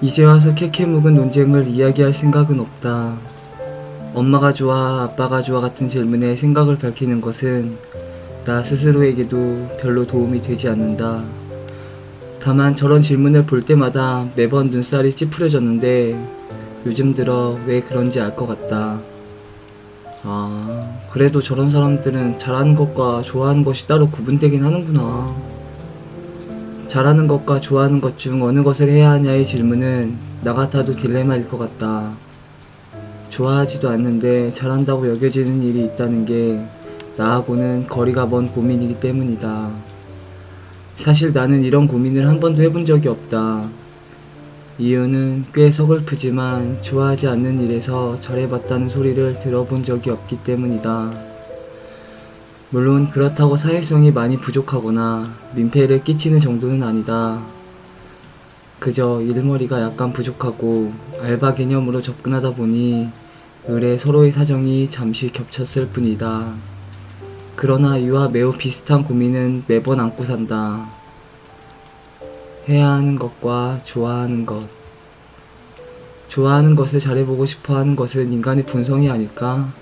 이제 와서 캐캐 묵은 논쟁을 이야기할 생각은 없다. 엄마가 좋아, 아빠가 좋아 같은 질문에 생각을 밝히는 것은 나 스스로에게도 별로 도움이 되지 않는다. 다만 저런 질문을 볼 때마다 매번 눈살이 찌푸려졌는데 요즘 들어 왜 그런지 알 것 같다. 아, 그래도 저런 사람들은 잘하는 것과 좋아하는 것이 따로 구분되긴 하는구나. 잘하는 것과 좋아하는 것 중 어느 것을 해야 하냐의 질문은 나 같아도 딜레마일 것 같다. 좋아하지도 않는데 잘한다고 여겨지는 일이 있다는 게 나하고는 거리가 먼 고민이기 때문이다. 사실 나는 이런 고민을 한 번도 해본 적이 없다. 이유는 꽤 서글프지만 좋아하지 않는 일에서 잘해봤다는 소리를 들어본 적이 없기 때문이다. 물론 그렇다고 사회성이 많이 부족하거나 민폐를 끼치는 정도는 아니다. 그저 일머리가 약간 부족하고 알바 개념으로 접근하다 보니 의뢰 서로의 사정이 잠시 겹쳤을 뿐이다. 그러나 이와 매우 비슷한 고민은 매번 안고 산다. 해야 하는 것과 좋아하는 것. 좋아하는 것을 잘해보고 싶어 하는 것은 인간의 본성이 아닐까?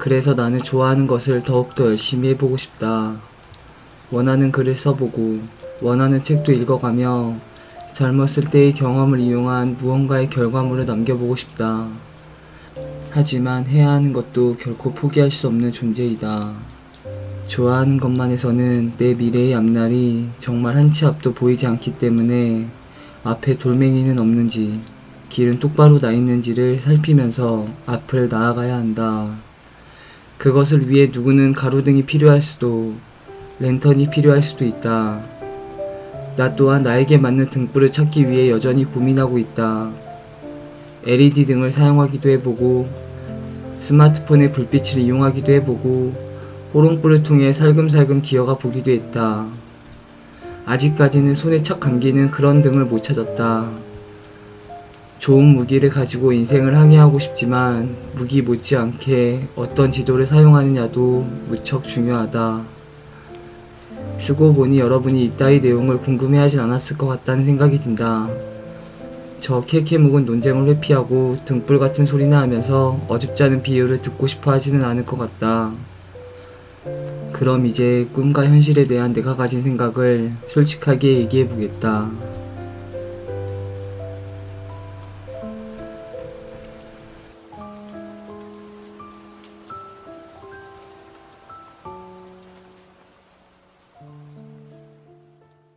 그래서 나는 좋아하는 것을 더욱더 열심히 해보고 싶다. 원하는 글을 써보고, 원하는 책도 읽어가며, 젊었을 때의 경험을 이용한 무언가의 결과물을 남겨보고 싶다. 하지만 해야 하는 것도 결코 포기할 수 없는 존재이다. 좋아하는 것만 해서는 내 미래의 앞날이 정말 한 치 앞도 보이지 않기 때문에 앞에 돌멩이는 없는지 길은 똑바로 나 있는지를 살피면서 앞을 나아가야 한다. 그것을 위해 누구는 가로등이 필요할 수도 랜턴이 필요할 수도 있다. 나 또한 나에게 맞는 등불을 찾기 위해 여전히 고민하고 있다. LED 등을 사용하기도 해보고 스마트폰의 불빛을 이용하기도 해보고 호롱불을 통해 살금살금 기어가 보기도 했다. 아직까지는 손에 착 감기는 그런 등을 못 찾았다. 좋은 무기를 가지고 인생을 항해하고 싶지만 무기 못지않게 어떤 지도를 사용하느냐도 무척 중요하다. 쓰고 보니 여러분이 이따위 내용을 궁금해하진 않았을 것 같다는 생각이 든다. 저 캐캐 묵은 논쟁을 회피하고 등불 같은 소리나 하면서 어줍지 않은 비유를 듣고 싶어 하지는 않을 것 같다. 그럼 이제 꿈과 현실에 대한 내가 가진 생각을 솔직하게 얘기해 보겠다.